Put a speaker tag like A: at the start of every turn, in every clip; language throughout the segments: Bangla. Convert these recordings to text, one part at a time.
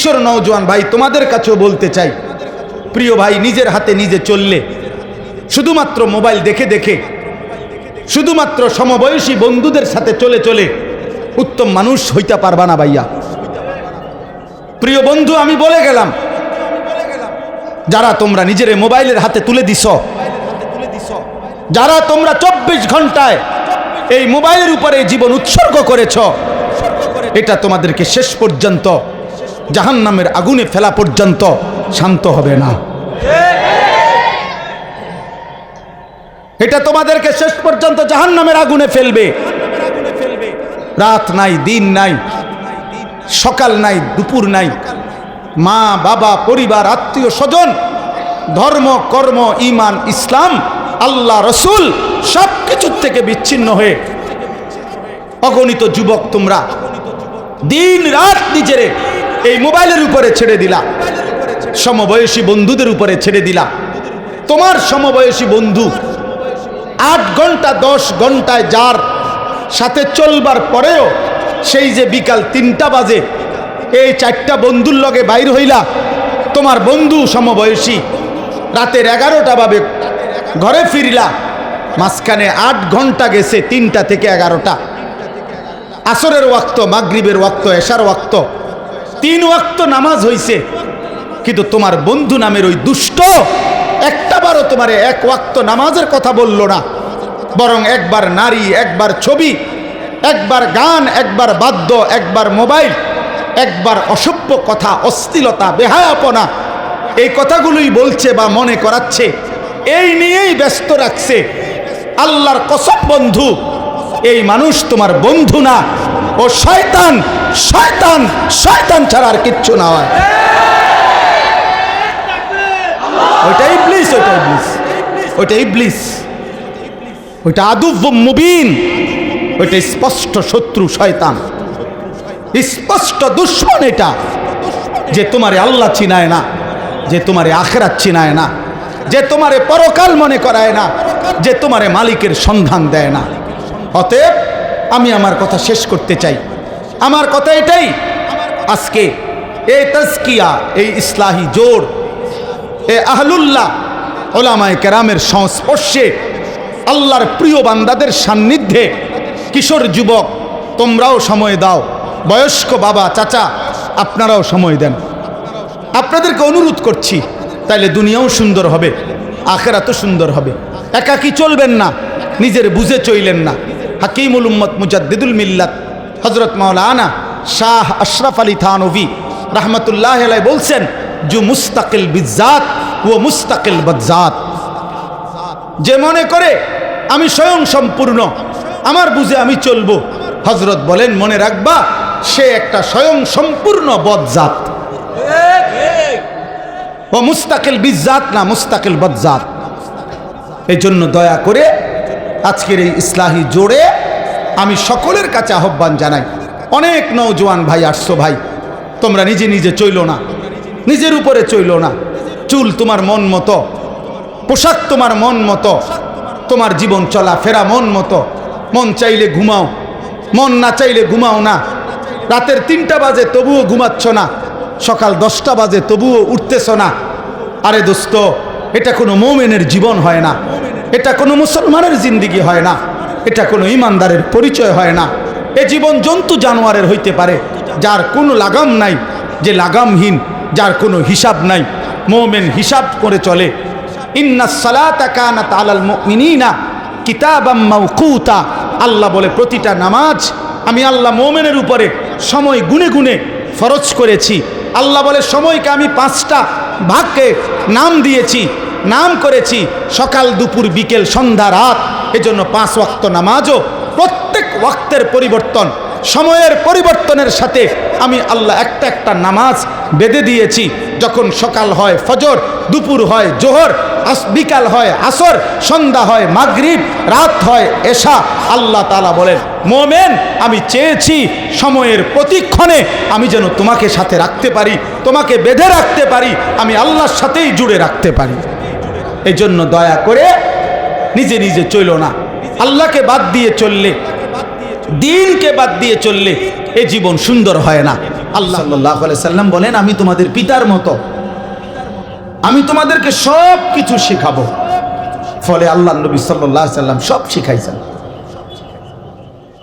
A: কিশোর নওজোয়ান ভাই, তোমাদের কাছেও বলতে চাই। প্রিয় ভাই, নিজের হাতে নিজে চললে শুধুমাত্র মোবাইল দেখে দেখে, শুধুমাত্র সমবয়সী বন্ধুদের সাথে চলে চলে উত্তম মানুষ হইতে পারবা না ভাইয়া। প্রিয় বন্ধু, আমি বলে গেলাম, যারা তোমরা নিজের মোবাইলের হাতে তুলে দিস, যারা তোমরা চব্বিশ ঘন্টায় এই মোবাইলের উপরে জীবন উৎসর্গ করেছ, এটা তোমাদেরকে শেষ পর্যন্ত জাহান্নামের আগুনে ফেলা পর্যন্ত শান্ত হবে না। এটা তোমাদেরকে শেষ পর্যন্ত জাহান্নামের আগুনে ফেলবে। রাত নাই, দিন নাই, সকাল নাই, দুপুর নাই। মা, বাবা, পরিবার, আত্মীয়, স্বজন, ধর্ম, কর্ম ইমান ইসলাম, আল্লাহ, রসুল সব কিছুর থেকে বিচ্ছিন্ন হয়ে অগণিত যুবক তোমরা দিন রাত নিজেরে এই মোবাইলের উপরে ছেড়ে দিলা। সমবয়সী বন্ধুদের উপরে ছেড়ে দিলা। তোমার সমবয়সী বন্ধু আট ঘণ্টা, দশ ঘন্টায় যার সাথে চলবার পরেও সেই যে বিকাল তিনটা বাজে, এই চারটা বন্ধুর লগে বাইর হইলা, তোমার বন্ধু সমবয়সী রাতের এগারোটা বাবে ঘরে ফিরলা, মাঝখানে আট ঘণ্টা গেছে তিনটা থেকে এগারোটা। আসরের ওয়াক্ত, মাগরিবের ওয়াক্ত, এশার ওয়াক্ত তিন ওয়াক্ত নামাজ হইছে। কিন্তু তোমার বন্ধু নামের ওই দুষ্ট একটাবারও তোমার এক ওয়াক্ত নামাজের কথা বলল না। বরং একবার নারী, একবার ছবি, একবার গান, একবার বাদ্য, একবার মোবাইল, একবার অসভ্য কথা অস্থিলতা বেহায়াপনা, এই কথাগুলোই বলছে বা মনে করাচ্ছে। এই নিয়েই ব্যস্ত রাখছে। আল্লাহর কসব বন্ধু, এই মানুষ তোমার বন্ধু না। ও শয়তান শয়তান শয়তান ছাড়া আর কিচ্ছু না হয়। ওইটাই ইবলিস ওইটা ইবলিস ওইটা ইবলিস। ওইটা আদুব মুবিন, ওইটা স্পষ্ট শত্রু শয়তান। স্পষ্ট দুশ্মন এটা, যে তোমারে আল্লাহ চিনায় না, যে তোমারে আখেরাত চিনায় না, যে তোমারে পরকাল মনে করায় না, যে তোমারে মালিকের সন্ধান দেয় না। অতএব আমি আমার কথা শেষ করতে চাই। আমার কথা এটাই, আজকে এই তাজকিয়া, এই ইসলাহি জোর, এ আহলুল্লাহ, ওলামায় কেরামের সংস্পর্শে আল্লাহর প্রিয় বান্দাদের সান্নিধ্যে কিশোর যুবক, তোমরাও সময় দাও। বয়স্ক বাবা, চাচা, আপনারাও সময় দেন। আপনাদেরকে অনুরোধ করছি, তাইলে দুনিয়াও সুন্দর হবে, আখেরাতও সুন্দর হবে। একাকি চলবেন না, নিজের বুঝে চইলেন না। হাকিমুল উম্মত মুজাদ্দিদুল মিল্লাত হজরত মাওলানা শাহ আশরাফ আলী থানভি রহমতুল্লাহ আলাই বলছেন, জু মুস্তাকিল বিজাত ও মুস্তাকিল বজ্জাত। যে মনে করে, আমি স্বয়ং সম্পূর্ণ, আমার বুঝে আমি চলবো। হজরত বলেন, মনে রাখবা, সে একটা স্বয়ং সম্পূর্ণ বদজাত ও মুস্তাকিল বিজাত না মুস্তাকিল বদজাত এই জন্য দয়া করে আজকের এই ইসলাহি জোড়ে আমি সকলের কাছে আহ্বান জানাই। অনেক নৌজওয়ান ভাই আসছো ভাই। তোমরা নিজে নিজে চইল না। নিজের উপরে চইল না। চুল তোমার মন মতো। পোশাক তোমার মন মতো। তোমার জীবন চলা ফেরা মন মতো। মন চাইলে ঘুমাও। মন না চাইলে ঘুমাও না। রাতের তিনটা বাজে তবুও ঘুমাচ্ছ না। সকাল দশটা বাজে তবুও উঠতেছ না। আরে দোস্ত, এটা কোনো মোমেনের জীবন হয় না। এটা কোনো মুসলমানের জিন্দিগি হয় না। এটা কোনো ইমানদারের পরিচয় হয় না। এ জীবন জন্তু জানোয়ারের হইতে পারে, যার কোনো লাগাম নাই, যে লাগামহীন, যার কোনো হিসাব নাই। মোমেন হিসাব করে চলে। ইন্না সালাতা কানাত আলাল মুমিনিনা কিতাবাম মাওকুতা। আল্লাহ বলে, প্রতিটা নামাজ আমি আল্লাহ মোমেনের উপরে সময় গুনে গুনে ফরজ করেছি। আল্লাহ বলে, সময়কে আমি পাঁচটা ভাগকে নাম দিয়েছি। নাম করেছি সকাল, দুপুর, বিকেল, সন্ধ্যা, রাত। এজন্য পাঁচ ওয়াক্ত নামাজও প্রত্যেক ওয়াক্তের পরিবর্তন, সময়ের পরিবর্তনের সাথে আমি আল্লাহ একটা একটা নামাজ বেঁধে দিয়েছি। যখন সকাল হয় ফজর, দুপুর হয় জোহর বিকাল হয় আসর, সন্ধ্যা হয় মাগরিব, রাত হয় এশা, আল্লাহ তালা বলেন, মোমেন, আমি চেয়েছি সময়ের প্রতিক্ষণে আমি যেন তোমাকে সাথে রাখতে পারি, তোমাকে বেঁধে রাখতে পারি, আমি আল্লাহর সাথেই জুড়ে রাখতে পারি। এই জন্য দয়া করে নিজে নিজে চইল না। আল্লাহকে বাদ দিয়ে চললে, দিনকে বাদ দিয়ে চললে এ জীবন সুন্দর হয় না। আল্লাহ সাল্লাহ সাল্লাম বলেন, আমি তোমাদের পিতার মতো। আমি তোমাদেরকে সব কিছু শেখাবো। ফলে আল্লাহ নবী সাল্লাহ সাল্লাম সব শিখাইছেন।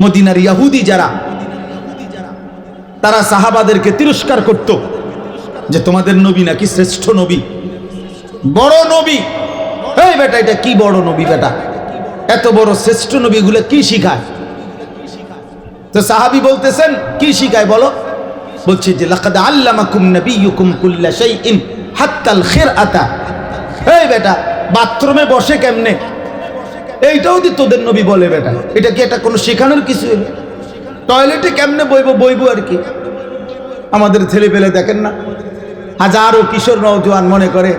A: মদিনার ইয়াহুদি যারা, তারা সাহাবাদেরকে তিরস্কার করত যে তোমাদের নবী নাকি শ্রেষ্ঠ নবী, বড় নবী। বেটা, এটা কি বড় নবী বেটা? এত বড় শ্রেষ্ঠ নবীগুলো কি শিখায়? তো সাহাবি বলতেছেন, কি শিখায় বলো? বলছে যে, লাকাদ আল্লামাকুম নাবিয়ুকুম কুল্লা শাইইন হাত্তাল খিরআতা। এই বেটা, বাথরুমে বসে কেমনে? এইটাও দি তোদের নবী বলে বেটা, এটা কি এটা কোনো শেখানোর কিছু? টয়লেটে কেমনে বইবো বইবো আর কি? আমাদের ছেলে পেলে দেখেন না? হাজারো কিশোর নৌজওয়ান মনে করে,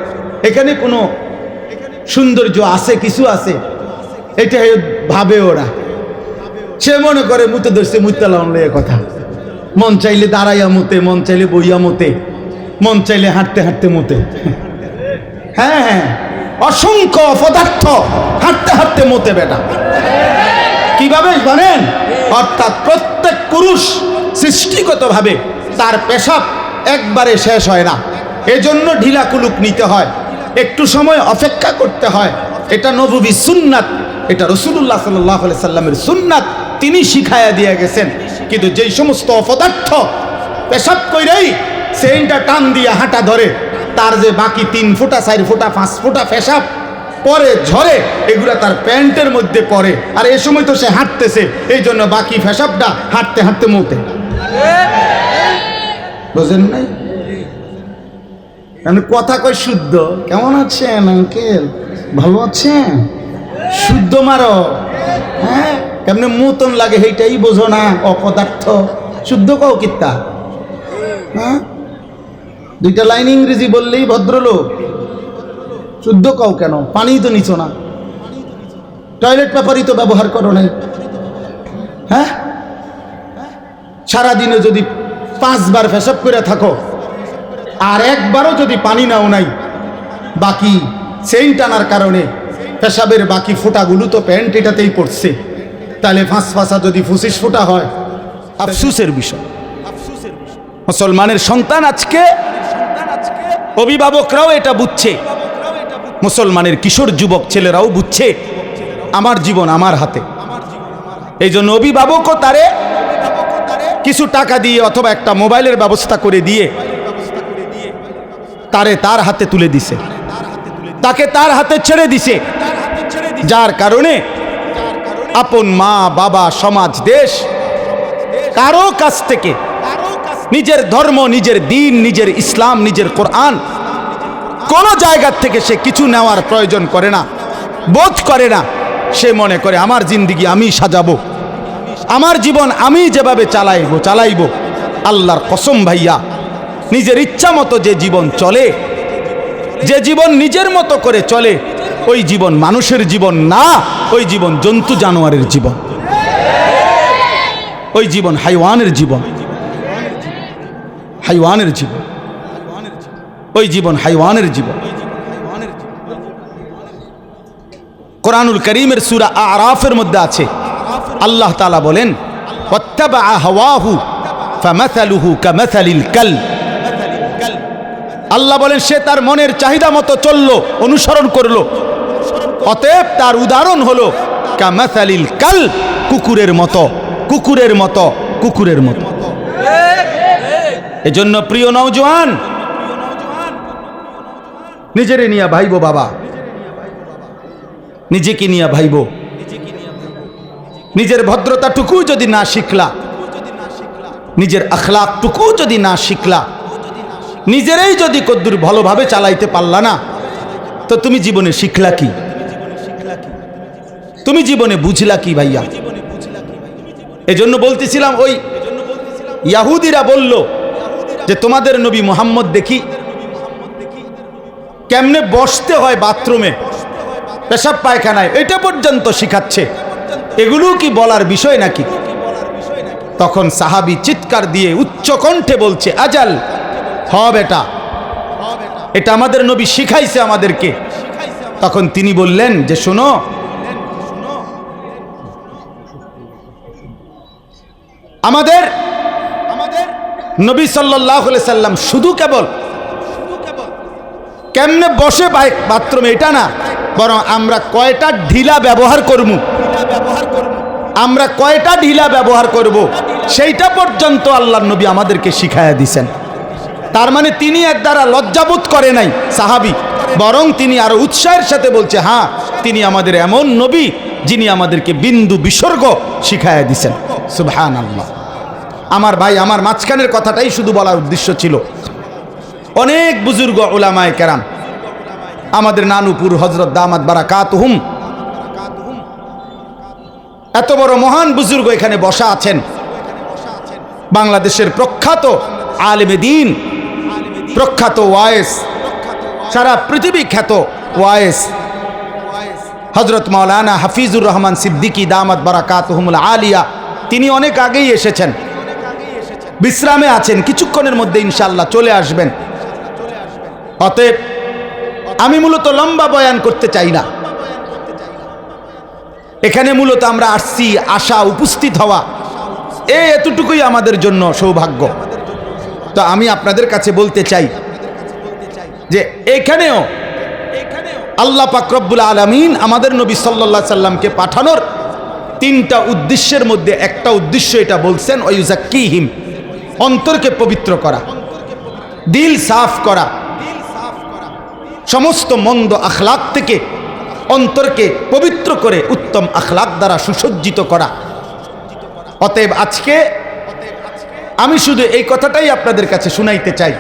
A: এখানে কোনো সৌন্দর্য আছে, কিছু আছে। এটা ভাবে ওরা। সে মনে করে মুতে ধরছে মুতালাম লইয়া কথা। মন চাইলে দাঁড়াইয়া মতে, মন চাইলে বইয়া মতে, মন চাইলে হাঁটতে হাঁটতে মতে। হ্যাঁ হ্যাঁ। অসংখ্য পদার্থ হাঁটতে হাঁটতে মতে বেটা। কীভাবে জানেন? অর্থাৎ প্রত্যেক পুরুষ সৃষ্টিগতভাবে তার পেশাব একবারে শেষ হয় না। এজন্য ঢিলা কুলুক নিতে হয়। একটু সময় অপেক্ষা করতে হয়। এটা নবী সুন্নাত এটা রসুল্লাহ সাল্লাহ সাল্লামের সুন্নাত তিনি শিখাইয়া দিয়ে গেছেন। কিন্তু যেই সমস্ত অপদার্থ পেশাব কইরেই সেইটা টান দিয়ে হাঁটা ধরে তার যে বাকি তিন ফুটা চার ফুটা পাঁচ ফুটা পেশাব পরে ঝরে এগুলা তার প্যান্টের মধ্যে পড়ে। আর এ সময় তো সে হাঁটতেছে এই জন্য বাকি ফেসাবটা হাঁটতে হাঁটতে মতে বুঝেন নাই? আমি কথা কয় শুদ্ধ। কেমন আছেন আঙ্কেল ভালো আছেন? শুদ্ধ মারো। হ্যাঁ? কেমনে মতন লাগে সেইটাই বোঝো না, অপদার্থ। শুদ্ধ কও কিত্তা হ্যাঁ? দুইটা লাইন ইংরেজি বললেই ভদ্রলোক। শুদ্ধ কও কেন? পানি তো নিছো না। টয়লেট পেপারই তো ব্যবহার করো নাই। হ্যাঁ? সারাদিনে যদি পাঁচবার ফেসব করে থাকো আর একবারও যদি পানি নাও নাই, বাকি চেইন টানার কারণে পেশাবের বাকি ফোঁটাগুলো তো প্যান্ট এটাতেই পড়ছে। তাহলে ফাঁস ফাঁসা যদি ফুসিস ফোঁটা হয়, আফসুসের বিষয়। মুসলমানের সন্তান আজকে, অভিভাবকরাও এটা বুঝছে। মুসলমানের কিশোর যুবক ছেলেরাও বুঝছে। আমার জীবন আমার হাতে। এই জন্য অভিভাবকও তারে কিছু টাকা দিয়ে অথবা একটা মোবাইলের ব্যবস্থা করে দিয়ে তারে তার হাতে তুলে দিছে। তাকে তার হাতে ছেড়ে দিছে। যার কারণে আপন মা, বাবা, সমাজ, দেশ কারও কাছ থেকে নিজের ধর্ম, নিজের দিন, নিজের ইসলাম, নিজের কোরআন কোনো জায়গার থেকে সে কিছু নেওয়ার প্রয়োজন করে না, বোধ করে না। সে মনে করে, আমার জিন্দিগি আমি সাজাবো। আমার জীবন আমি যেভাবে চালাইব চালাইব। আল্লাহর কসম ভাইয়া। নিজের ইচ্ছা মতো যে জীবন চলে, যে জীবন নিজের মতো করে চলে, ওই জীবন মানুষের জীবন না, ওই জীবন জন্তু জানোয়ারের জীবন। ওই জীবন হাইওয়ানের জীবন। হাইওয়ানের জীবন। ওই জীবন হাইওয়ানের জীবন। কোরআনুল করিমের সুরা আরাফের মধ্যে আছে। আল্লাহ তালা বলেন হাওয়াহু ফামাসালুহু কামাসালিল কাল। আল্লাহ বলেন, সে তার মনের চাহিদা মতো চলল, অনুসরণ করল। অতএব তার উদাহরণ হলো, কামাসালিল কাল, কুকুরের মতো কুকুরের মতো কুকুরের মতো। এজন্য প্রিয় নওজোয়ান, নিজেরে নিয়ে ভাইবো বাবা। নিজেকে নিয়ে ভাইব। নিজের ভদ্রতাটুকু যদি না শিখলা, নিজের আখলাকটুকু যদি না শিখলা নিজেরাই যদি কদ্দুর ভালোভাবে চালাইতে পারলা না, তো তুমি জীবনে শিখলা কি? তুমি জীবনে বুঝলা কি ভাইয়া? এজন্য বলতেছিলাম, ওই ইয়াহুদিরা বলল যে, তোমাদের নবী মোহাম্মদ দেখি কেমনে বসতে হয় বাথরুমে, পেশাব পায়খানায়, এটা পর্যন্ত শিখাচ্ছে। এগুলো কি বলার বিষয় নাকি? তখন সাহাবি চিৎকার দিয়ে উচ্চ কণ্ঠে বলছে, আজাল হ বেটা এটা আমাদের নবী শিখাইছে আমাদেরকে। তখন তিনি বললেন যে, শোনো। আমাদের আমাদের নবী সাল্লাহ সাল্লাম শুধু কেবল কেমনে বসে বাইক বাথরুমে এটা না, বরং আমরা কয়টা ঢিলা ব্যবহার করব আমরা কয়টা ঢিলা ব্যবহার করব, সেইটা পর্যন্ত আল্লাহ নবী আমাদেরকে শিখাইয়া দিছেন। তার মানে তিনি এক দ্বারা লজ্জাবোধ করে নাই, সাহাবি। বরং তিনি আরও উৎসাহের সাথে বলছে হ্যাঁ তিনি আমাদের এমন নবী যিনি আমাদেরকে বিন্দু বিসর্গ শিখাইয়া দিছেন। সুবহান আল্লাহ আমার ভাই, আমার মাঝখানের কথাটাই শুধু বলার উদ্দেশ্য ছিল। অনেক বুজুর্গ ওলামায় কেরাম, আমাদের নানুপুর হজরত দামাত বারাকাত হুম এত বড় মহান বুজুর্গ এখানে বসা আছেন। বাংলাদেশের প্রখ্যাত আলেমে দিন প্রখ্যাত ওয়ায়েস সারা পৃথিবী খ্যাত ওয়ায়েস হজরত মাওলানা হাফিজুর রহমান সিদ্দিকী দামাত বারাকাত হুমুল আলিয়া, তিনি অনেক আগেই এসেছেন। বিশ্রামে আছেন, কিছুক্ষণের মধ্যে ইনশাল্লাহ চলে আসবেন। অতএব আমি মূলত লম্বা বয়ান করতে চাই না। এখানে মূলত আমরা আসছি, আশা উপস্থিত হওয়া, এ এতটুকুই আমাদের জন্য সৌভাগ্য। তো আমি আপনাদের কাছে বলতে চাই যে এখানেও আল্লাহ পাকরব্বুল আলমিন আমাদের নবী সাল্লা সাল্লামকে পাঠানোর তিনটা উদ্দেশ্যের মধ্যে একটা উদ্দেশ্য এটা বলছেন ওয়ুজাক্কিহিম অন্তরকে পবিত্র করা, দিল সাফ করা, সমস্ত মন্দ আখলাক থেকে অন্তরকে পবিত্র করে উত্তম আখলাক দ্বারা সুসজ্জিত করা। অতএব আজকে আমি শুধু এই কথাটাই আপনাদের কাছে শুনাইতে চাই।